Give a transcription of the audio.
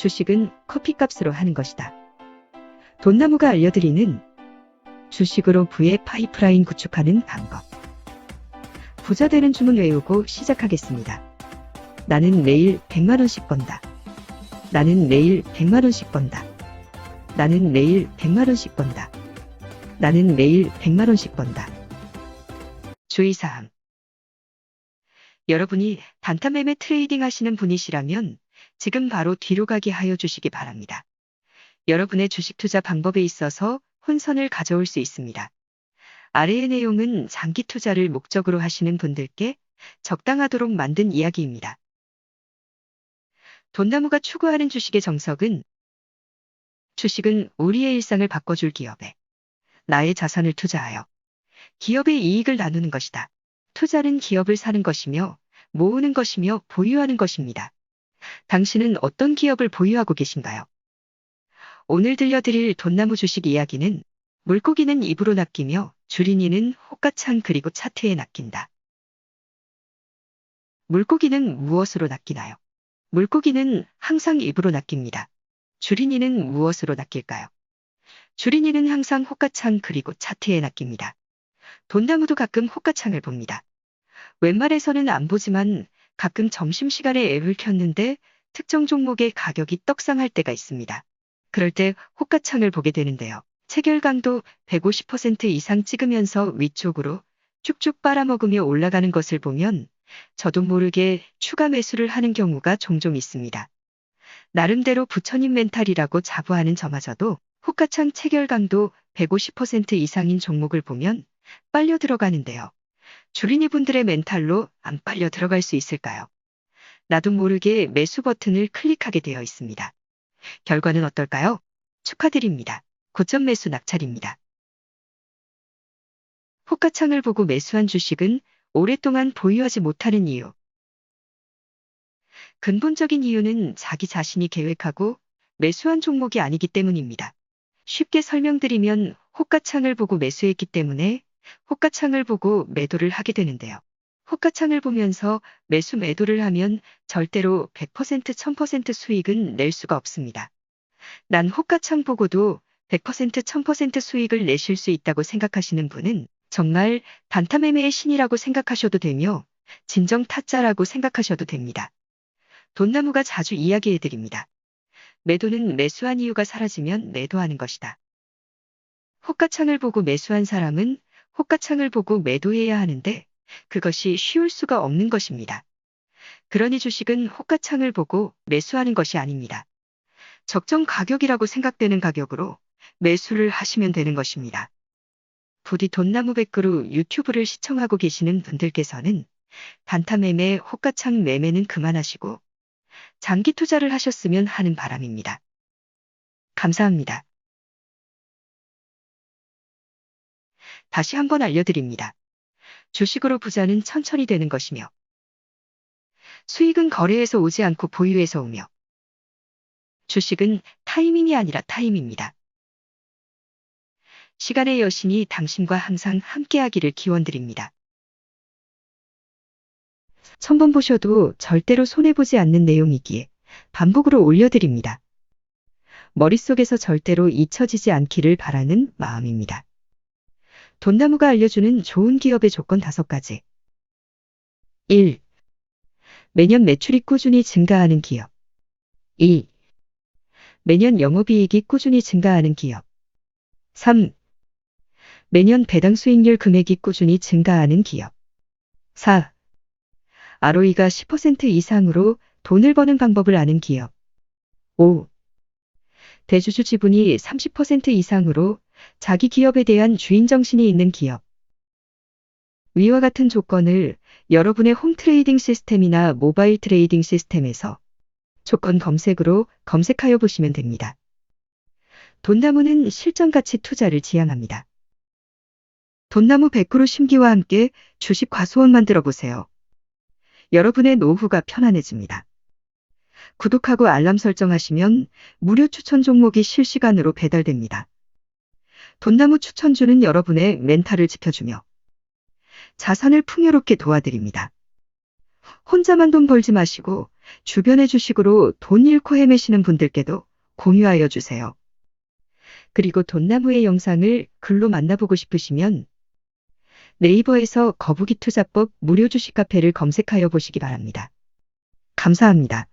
주식은 커피값으로 하는 것이다. 돈나무가 알려드리는 주식으로 부의 파이프라인 구축하는 방법. 부자 되는 주문 외우고 시작하겠습니다. 나는 매일 100만원씩 번다. 나는 매일 100만원씩 번다. 나는 매일 100만원씩 번다. 나는 매일 100만원씩 번다. 주의사항. 여러분이 단타매매 트레이딩 하시는 분이시라면 지금 바로 뒤로 가게 하여 주시기 바랍니다. 여러분의 주식 투자 방법에 있어서 혼선을 가져올 수 있습니다. 아래의 내용은 장기 투자를 목적으로 하시는 분들께 적당하도록 만든 이야기입니다. 돈나무가 추구하는 주식의 정석은 주식은 우리의 일상을 바꿔줄 기업에 나의 자산을 투자하여 기업의 이익을 나누는 것이다. 투자는 기업을 사는 것이며 모으는 것이며 보유하는 것입니다. 당신은 어떤 기업을 보유하고 계신가요? 오늘 들려드릴 돈나무 주식 이야기는 물고기는 입으로 낚이며 주린이는 호가창 그리고 차트에 낚인다. 물고기는 무엇으로 낚이나요? 물고기는 항상 입으로 낚입니다. 주린이는 무엇으로 낚일까요? 주린이는 항상 호가창 그리고 차트에 낚입니다. 돈나무도 가끔 호가창을 봅니다. 웬만해서는 안 보지만 가끔 점심시간에 앱을 켰는데 특정 종목의 가격이 떡상할 때가 있습니다. 그럴 때 호가창을 보게 되는데요. 체결강도 150% 이상 찍으면서 위쪽으로 쭉쭉 빨아먹으며 올라가는 것을 보면 저도 모르게 추가 매수를 하는 경우가 종종 있습니다. 나름대로 부처님 멘탈이라고 자부하는 저마저도 호가창 체결강도 150% 이상인 종목을 보면 빨려 들어가는데요. 주린이 분들의 멘탈로 안 빨려 들어갈 수 있을까요? 나도 모르게 매수 버튼을 클릭하게 되어 있습니다. 결과는 어떨까요? 축하드립니다. 고점 매수 낙찰입니다. 호가창을 보고 매수한 주식은 오랫동안 보유하지 못하는 이유. 근본적인 이유는 자기 자신이 계획하고 매수한 종목이 아니기 때문입니다. 쉽게 설명드리면 호가창을 보고 매수했기 때문에 호가창을 보고 매도를 하게 되는데요. 호가창을 보면서 매수 매도를 하면 절대로 100% 1000% 수익은 낼 수가 없습니다. 난 호가창 보고도 100% 1000% 수익을 내실 수 있다고 생각하시는 분은 정말 단타매매의 신이라고 생각하셔도 되며 진정 타짜라고 생각하셔도 됩니다. 돈나무가 자주 이야기해 드립니다. 매도는 매수한 이유가 사라지면 매도하는 것이다. 호가창을 보고 매수한 사람은 호가창을 보고 매도해야 하는데 그것이 쉬울 수가 없는 것입니다. 그러니 주식은 호가창을 보고 매수하는 것이 아닙니다. 적정 가격이라고 생각되는 가격으로 매수를 하시면 되는 것입니다. 부디 돈나무 백그루 유튜브를 시청하고 계시는 분들께서는 단타 매매, 호가창 매매는 그만하시고 장기 투자를 하셨으면 하는 바람입니다. 감사합니다. 다시 한번 알려드립니다. 주식으로 부자는 천천히 되는 것이며 수익은 거래에서 오지 않고 보유에서 오며 주식은 타이밍이 아니라 타임입니다. 시간의 여신이 당신과 항상 함께하기를 기원드립니다. 천번 보셔도 절대로 손해보지 않는 내용이기에 반복으로 올려드립니다. 머릿속에서 절대로 잊혀지지 않기를 바라는 마음입니다. 돈나무가 알려주는 좋은 기업의 조건 다섯 가지. 1. 매년 매출이 꾸준히 증가하는 기업. 2. 매년 영업이익이 꾸준히 증가하는 기업. 3. 매년 배당 수익률 금액이 꾸준히 증가하는 기업. 4. ROE가 10% 이상으로 돈을 버는 방법을 아는 기업. 5. 대주주 지분이 30% 이상으로 자기 기업에 대한 주인 정신이 있는 기업. 위와 같은 조건을 여러분의 홈 트레이딩 시스템이나 모바일 트레이딩 시스템에서 조건 검색으로 검색하여 보시면 됩니다. 돈나무는 실전 가치 투자를 지향합니다. 돈나무 100% 심기와 함께 주식 과수원 만들어 보세요. 여러분의 노후가 편안해집니다. 구독하고 알람 설정하시면 무료 추천 종목이 실시간으로 배달됩니다. 돈나무 추천주는 여러분의 멘탈을 지켜주며 자산을 풍요롭게 도와드립니다. 혼자만 돈 벌지 마시고 주변의 주식으로 돈 잃고 헤매시는 분들께도 공유하여 주세요. 그리고 돈나무의 영상을 글로 만나보고 싶으시면 네이버에서 거북이 투자법 무료 주식 카페를 검색하여 보시기 바랍니다. 감사합니다.